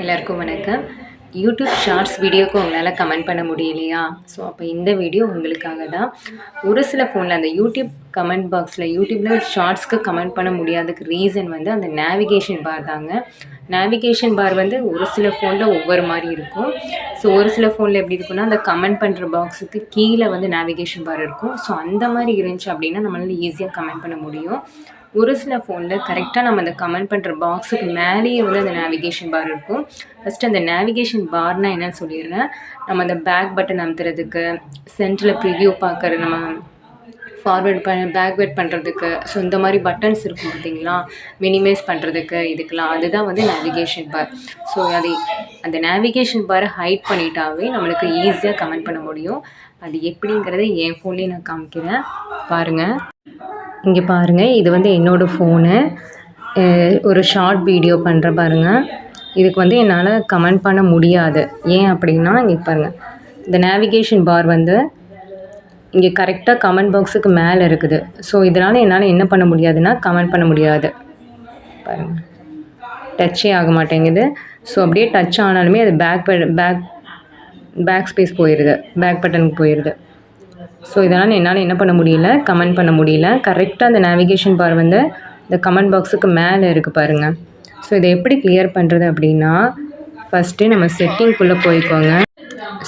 எல்லாருக்கும் வணக்கம். YouTube shorts வீடியோக்கு உங்களால் கமெண்ட் பண்ண முடியலையா? ஸோ அப்போ இந்த வீடியோ உங்களுக்காக தான் ஒரு சில ஃபோனில் அந்த யூடியூப் கமெண்ட் பாக்ஸில் யூடியூப்பில் ஷார்ட்ஸ்க்கு கமெண்ட் பண்ண முடியாததுக்கு ரீசன் வந்து அந்த நேவிகேஷன் பார் தாங்க. நேவிகேஷன் பார் வந்து ஒரு சில ஃபோனில் ஒவ்வொரு மாதிரி இருக்கும். ஸோ ஒரு சில ஃபோனில் எப்படி இருக்குன்னா அந்த கமெண்ட் பண்ணுற பாக்ஸுக்கு கீழே வந்து நேவிகேஷன் பார் இருக்கும். ஸோ அந்த மாதிரி இருந்துச்சு அப்படின்னா நம்மளால் ஈஸியாக கமெண்ட் பண்ண முடியும். ஒரு சில ஃபோனில் கரெக்டாக நம்ம அந்த கமெண்ட் பண்ணுற பாக்ஸுக்கு மேலேயே வந்து அந்த நேவிகேஷன் பார் இருக்கும். ஃபஸ்ட்டு அந்த நேவிகேஷன் பார்னால் என்னன்னு சொல்லிடுறேன். நம்ம அந்த பேக் பட்டன் அமுத்துறதுக்கு சென்டரில் ப்ரிவியூ பார்க்குற நம்ம ஃபார்வேர்ட் பண்ண பேக்வேர்ட் பண்ணுறதுக்கு ஸோ இந்த மாதிரி பட்டன்ஸ் இருக்கும் பார்த்தீங்களா? மினிமைஸ் பண்ணுறதுக்கு இதுக்கெலாம் அதுதான் வந்து நேவிகேஷன் பார் ஸோ அது அந்த நேவிகேஷன் பாரை ஹைட் பண்ணிட்டாவே நம்மளுக்கு ஈஸியாக கமெண்ட் பண்ண முடியும். அது எப்படிங்கிறத என் ஃபோன்லேயே நான் காமிக்கிறேன். பாருங்கள் இங்கே பாருங்கள் இது வந்து என்னோடய ஃபோனு ஒரு ஷார்ட் வீடியோ பண்ணுற பாருங்கள் இதுக்கு வந்து என்னால் கமெண்ட் பண்ண முடியாது. ஏன் அப்படின்னா இங்கே பாருங்கள் இந்த நேவிகேஷன் பார் வந்து இங்கே கரெக்டாக கமெண்ட் பாக்ஸுக்கு மேலே இருக்குது. ஸோ இதனால் என்னால் என்ன பண்ண முடியாதுன்னா கமெண்ட் பண்ண முடியாது. பாருங்கள் டச்சே ஆக மாட்டேங்குது. ஸோ அப்படியே டச் ஆனாலுமே அது பேக் பேக் பேக் ஸ்பேஸ் போயிடுது பேக் பட்டனுக்கு போயிடுது ஸோ இதனால் என்னால் என்ன பண்ண முடியல? கமெண்ட் பண்ண முடியல. கரெக்டாக அந்த நேவிகேஷன் பார் வந்து இந்த கமெண்ட் பாக்ஸுக்கு மேலே இருக்குது பாருங்கள் ஸோ இதை எப்படி கிளியர் பண்ணுறது அப்படின்னா ஃபஸ்ட்டு நம்ம செட்டிங்குள்ளே போய்க்கோங்க.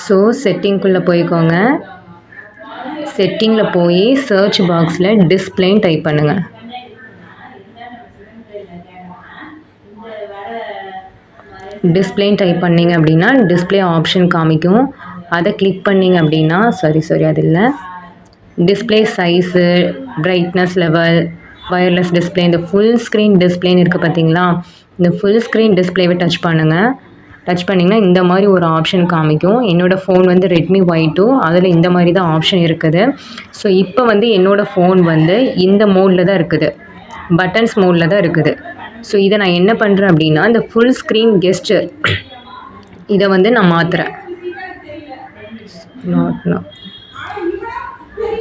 ஸோ செட்டிங்குள்ளே போய்க்கோங்க. செட்டிங்கில் போய் சர்ச் பாக்ஸில் டிஸ்பிளேன்னு டைப் பண்ணுங்கள் டிஸ்பிளேன்னு டைப் பண்ணிங்க அப்படின்னா டிஸ்பிளே ஆப்ஷன் காமிக்கும். அதை கிளிக் பண்ணிங்க அப்படின்னா சாரி சாரி அது இல்லை. Display size brightness level wireless display இந்த ஃபுல் ஸ்க்ரீன் டிஸ்பிளேன்னு இருக்குது பார்த்தீங்களா இந்த ஃபுல் ஸ்க்ரீன் டிஸ்பிளேவை டச் பண்ணுங்கள் டச் பண்ணிங்கன்னா இந்த மாதிரி ஒரு ஆப்ஷன் காமிக்கும். என்னோடய ஃபோன் வந்து ரெட்மி ஒய் டூ அதில் இந்த மாதிரி தான் ஆப்ஷன் இருக்குது. ஸோ இப்போ வந்து என்னோடய ஃபோன் வந்து இந்த மோடில் தான் இருக்குது. பட்டன்ஸ் மோடில் தான் இருக்குது. ஸோ இதை நான் என்ன பண்ணுறேன் அப்படின்னா இந்த ஃபுல் ஸ்க்ரீன் கெஸ்டர் இதை வந்து நான் மாற்றுறேன்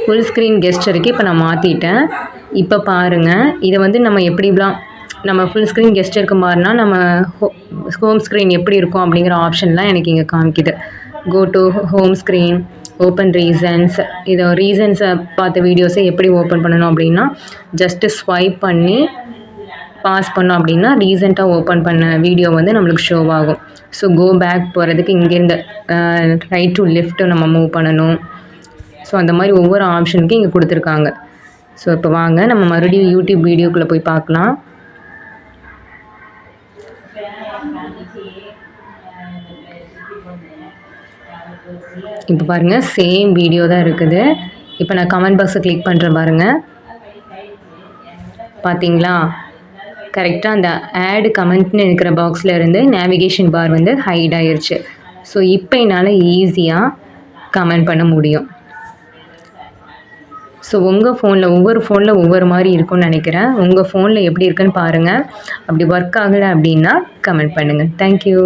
ஃபுல் ஸ்க்ரீன் கெஸ்டருக்கு இப்போ நான் மாற்றிட்டேன் இப்போ பாருங்கள் இதை வந்து நம்ம எப்படிலாம் நம்ம ஃபுல் ஸ்க்ரீன் கெஸ்டருக்கு மாறினா நம்ம ஹோம் ஸ்க்ரீன் எப்படி இருக்கும் அப்படிங்கிற ஆப்ஷன்லாம் எனக்கு இங்கே காமிக்குது. Go to home screen open recents இதை ரீசன்ஸை பார்த்த வீடியோஸை எப்படி ஓப்பன் பண்ணணும் அப்படின்னா ஜஸ்ட்டு ஸ்வைப் பண்ணி பாஸ் பண்ணோம் அப்படின்னா ரீசெண்டாக ஓப்பன் பண்ண வீடியோ வந்து நம்மளுக்கு ஷோ ஆகும். ஸோ கோ பேக் போகிறதுக்கு இங்கேருந்து ரைட் டு லெஃப்ட்டு நம்ம மூவ் பண்ணணும். ஸோ அந்த மாதிரி ஒவ்வொரு ஆப்ஷனுக்கும் இங்கே கொடுத்துருக்காங்க. ஸோ இப்போ வாங்க நம்ம மறுபடியும் யூடியூப் வீடியோக்குள்ளே போய் பார்க்கலாம். இப்போ பாருங்கள் சேம் வீடியோ தான் இருக்குது. இப்போ நான் கமெண்ட் பாக்ஸை கிளிக் பண்ணுறேன் பாருங்கள் பார்த்தீங்களா கரெக்டாக அந்த ஆடு கமெண்ட்னு இருக்கிற பாக்ஸில் இருந்து நேவிகேஷன் பார் வந்து ஹைட் ஆயிடுச்சு ஸோ இப்போ என்னால் ஈஸியாக கமெண்ட் பண்ண முடியும். ஸோ உங்கள் ஃபோனில் ஒவ்வொரு ஃபோனில் ஒவ்வொரு மாதிரி இருக்கும்னு நினைக்கிறேன். உங்கள் ஃபோனில் எப்படி இருக்குன்னு பாருங்கள் அப்படி ஒர்க் ஆகலை அப்படின்னா கமெண்ட் பண்ணுங்கள் தேங்க்யூ